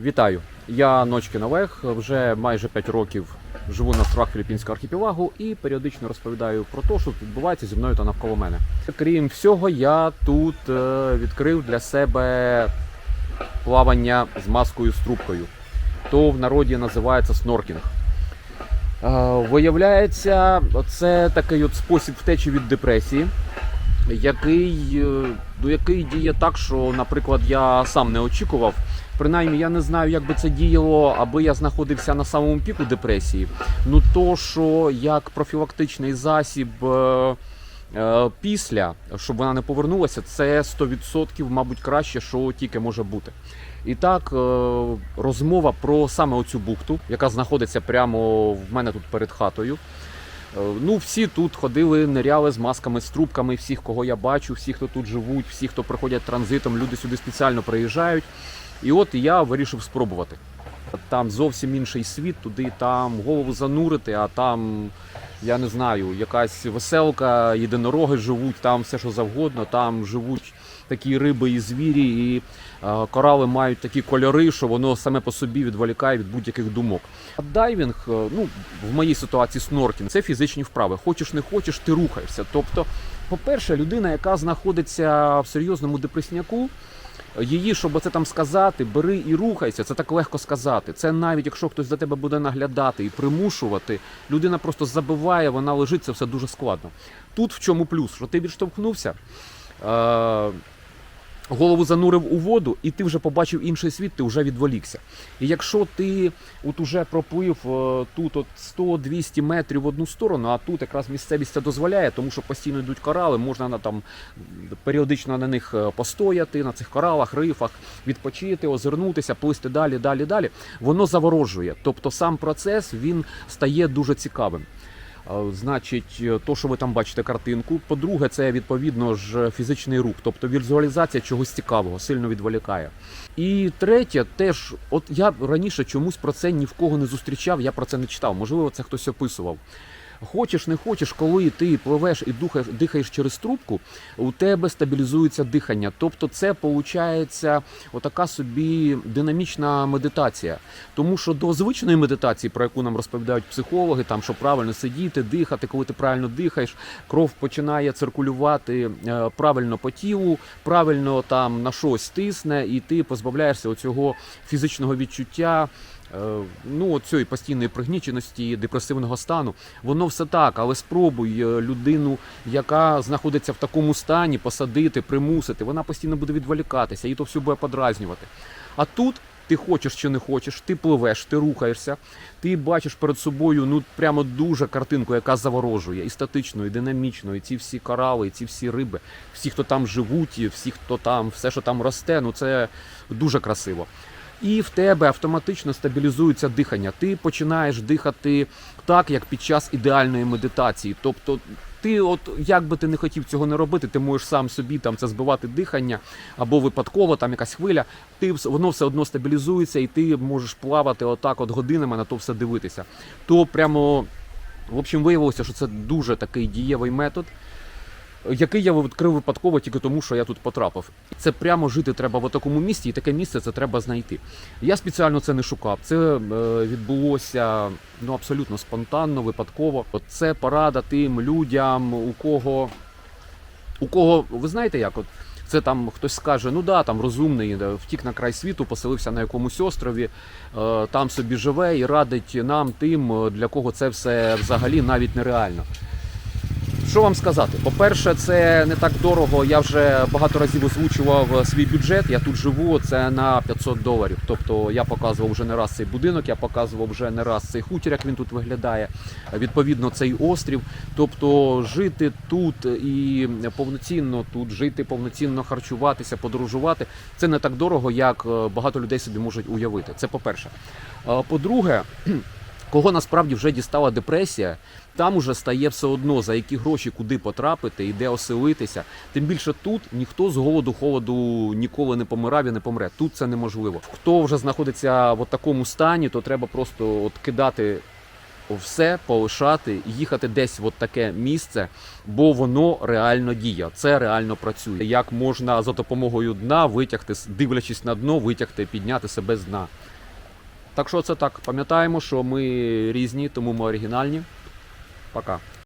Вітаю! Я Ночкін Олег. Вже майже 5 років живу на островах Філіппінського архіпелагу і періодично розповідаю про те, що відбувається зі мною та навколо мене. Крім всього, я тут е, відкрив для себе плавання з маскою з трубкою. То в народі називається сноркінг. Е, Виявляється, це такий от спосіб втечі від депресії, який, е, ну, який діє так, що, наприклад, я сам не очікував. Принаймні, я не знаю, як би це діяло, аби я знаходився на самому піку депресії. Ну то, що як профілактичний засіб е, е, після, щоб вона не повернулася, це 100% мабуть краще, що тільки може бути. І так, е, розмова про саме оцю бухту, яка знаходиться прямо в мене тут перед хатою. Ну, всі тут ходили, ниряли з масками, з трубками, всіх, кого я бачу, всі, хто тут живуть, всі, хто приходять транзитом, люди сюди спеціально приїжджають. І от я вирішив спробувати. Там зовсім інший світ, туди там голову занурити, а там, я не знаю, якась веселка, єдинороги живуть, там все що завгодно, там живуть такі риби і звірі, і е, корали мають такі кольори, що воно саме по собі відволікає від будь-яких думок. А дайвінг, е, ну в моїй ситуації сноркінг, це фізичні вправи. Хочеш не хочеш, ти рухаєшся. Тобто, по-перше, людина, яка знаходиться в серйозному депресняку, Її, щоб це там сказати, бери і рухайся. Це так легко сказати. Це навіть якщо хтось за тебе буде наглядати і примушувати, людина просто забиває, вона лежить, це все дуже складно. Тут в чому плюс, що ти відштовхнувся. Е- Голову занурив у воду, і ти вже побачив інший світ, ти вже відволікся. І якщо ти от уже проплив е, тут от 100-200 метрів в одну сторону, а тут якраз місцевість це дозволяє, тому що постійно йдуть корали, можна на там періодично на них е, постояти, на цих коралах, рифах, відпочити, озирнутися, плисти далі, далі, далі. Воно заворожує. Тобто сам процес він стає дуже цікавим. Значить, е, то, що ви там бачите картинку. По-друге, це відповідно ж фізичний рух, тобто візуалізація чогось цікавого, сильно відволікає. І третє, теж, от я раніше чомусь про це ні в кого не зустрічав, я про це не читав. Можливо, це хтось описував. Хочеш, не хочеш, коли ти пливеш і духаєш, дихаєш через трубку, у тебе стабілізується дихання. Тобто, це виходить отака собі динамічна медитація. Тому що до звичної медитації, про яку нам розповідають психологи, там що правильно сидіти, дихати, коли ти правильно дихаєш, кров починає циркулювати е, правильно по тілу, правильно там на щось тисне, і ти позбавляєшся оцього фізичного відчуття. Е, Ну, цієї постійної пригніченості, депресивного стану, воно все так, але спробуй е, людину, яка знаходиться в такому стані, посадити, примусити. Вона постійно буде відволікатися, і то все буде подразнювати. А тут ти хочеш чи не хочеш, ти пливеш, ти рухаєшся, ти бачиш перед собою ну прямо дуже картинку, яка заворожує, і статично, і динамічно, і ці всі корали, і ці всі риби, всі, хто там живуть, і всі, хто там, все, що там росте, ну це дуже красиво. І в тебе автоматично стабілізується дихання. Ти починаєш дихати так, як під час ідеальної медитації. Тобто, ти, от як би ти не хотів цього не робити, ти можеш сам собі там це збивати дихання або випадково там якась хвиля. Ти воно все одно стабілізується, і ти можеш плавати отак, от годинами на то все дивитися. То прямо в общем виявилося, що це дуже такий дієвий метод який я відкрив випадково тільки тому, що я тут потрапив. Це прямо жити треба в такому місті, і таке місце це треба знайти. Я спеціально це не шукав. Це е, відбулося ну абсолютно спонтанно, випадково. Це порада тим людям, у кого у кого ви знаєте, як от. Це там хтось скаже, ну да, там розумний, е, втік на край світу, поселився на якомусь острові, е, там собі живе і радить нам тим, для кого це все взагалі навіть нереально. Що вам сказати? По-перше, це не так дорого. Я вже багато разів озвучував свій бюджет. Я тут живу. Це на 500 доларів. Тобто я показував вже не раз цей будинок, я показував вже не раз цей хутір, як він тут виглядає. Відповідно, цей острів. Тобто жити тут і повноцінно тут жити, повноцінно харчуватися, подорожувати. Це не так дорого, як е, багато людей собі можуть уявити. Це по-перше. По-друге. Кого насправді вже дістала депресія, там уже стає все одно, за які гроші куди потрапити і де оселитися. Тим більше тут ніхто з голоду холоду ніколи не помирав і не помре. Тут це неможливо. Хто вже знаходиться в такому стані, то треба просто от кидати все, полишати і їхати десь в таке місце, бо воно реально діє. Це реально працює. Як можна за допомогою дна витягти, дивлячись на дно, витягти, підняти себе з дна. Так що це так. Пам'ятаємо, що ми різні, тому ми оригінальні. Пока.